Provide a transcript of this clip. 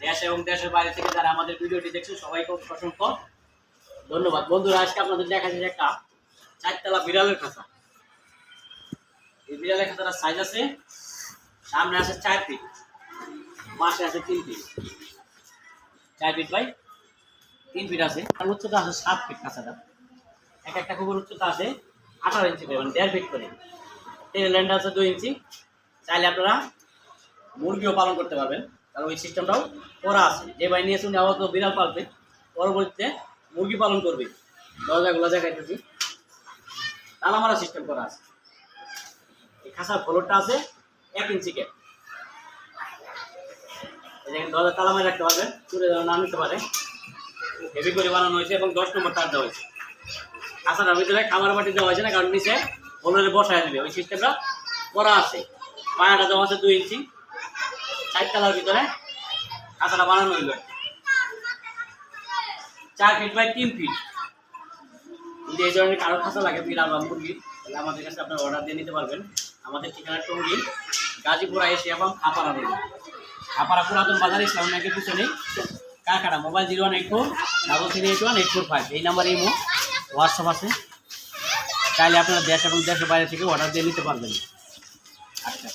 দেশ এবং দেশের বাইরে থেকে যারা আমাদের ভিডিওটি দেখছেন, সবাইকে অসংখ্য ধন্যবাদ। বন্ধুরা, আজকে আপনাদের দেখা যাচ্ছে একটা চারতলা বিড়ালের খাঁচা। এই বিড়ালের খাঁচাটার সাইজ আছে, সামনে আছে চার ফিট পাশে আছে তিন ফিট চার ফিট বাই তিন ফিট আছে। আর উচ্চতা আছে সাত ফিট খাঁচাটা এক একটা কুকুর উচ্চতা আছে আঠারো ইঞ্চি করে মানে দেড় ফিট করে। টেনের ল্যান্ড আছে দুই ইঞ্চি চাইলে আপনারা মুরগিও পালন করতে পারবেন। কারণ ওই সিস্টেমটাও করা আছে। যে ভাই নিয়ে শুনে আবার তো বিড়াল পালবে, পরবর্তীতে মুরগি পালন করবে। দরজাগুলো দেখাইতেছি। তালা মারা সিস্টেম করা আছে। এই খাসার ফ্লোরটা আছে এক ইঞ্চি এই দেখেন দরজা তালা মারা রাখতে পারবেন চুরে না নিতে পারে। হেভি করে বানানো হয়েছে এবং দশ নম্বর তার দেওয়া হয়েছে। খাসাটার ভিতরে খাবার বাটি দেওয়া হয়েছে না, কারণ নিচে ফ্লোরে বসায় দেবে। ওই সিস্টেমটা করা আছে। পায়াটা দেওয়া আছে দুই ইঞ্চি। চারতলার ভিতরে খাঁচাটা বানানো হইল। চার ফিট বাই তিন ফিট যদি এই ধরনের কারও খাঁচা লাগে, বিড়াল বা মুরগি, তাহলে আমাদের কাছে আপনার অর্ডার দিয়ে নিতে পারবেন। আমাদের ঠিকানা টঙ্গি, গাজীপুরা এসে এবং খাপাড়া রোড। খাপাড়া পুরাতন বাজার ইসলাম ব্যাংকের পিছনে। কারখানা, mobile zero one eight four double three eight one eight four five এই নাম্বারে ইমো, হোয়াটসঅ্যাপ আছে। চাইলে আপনারা দেশ এবং দেশের বাইরে থেকে অর্ডার দিয়ে নিতে পারবেন। আচ্ছা।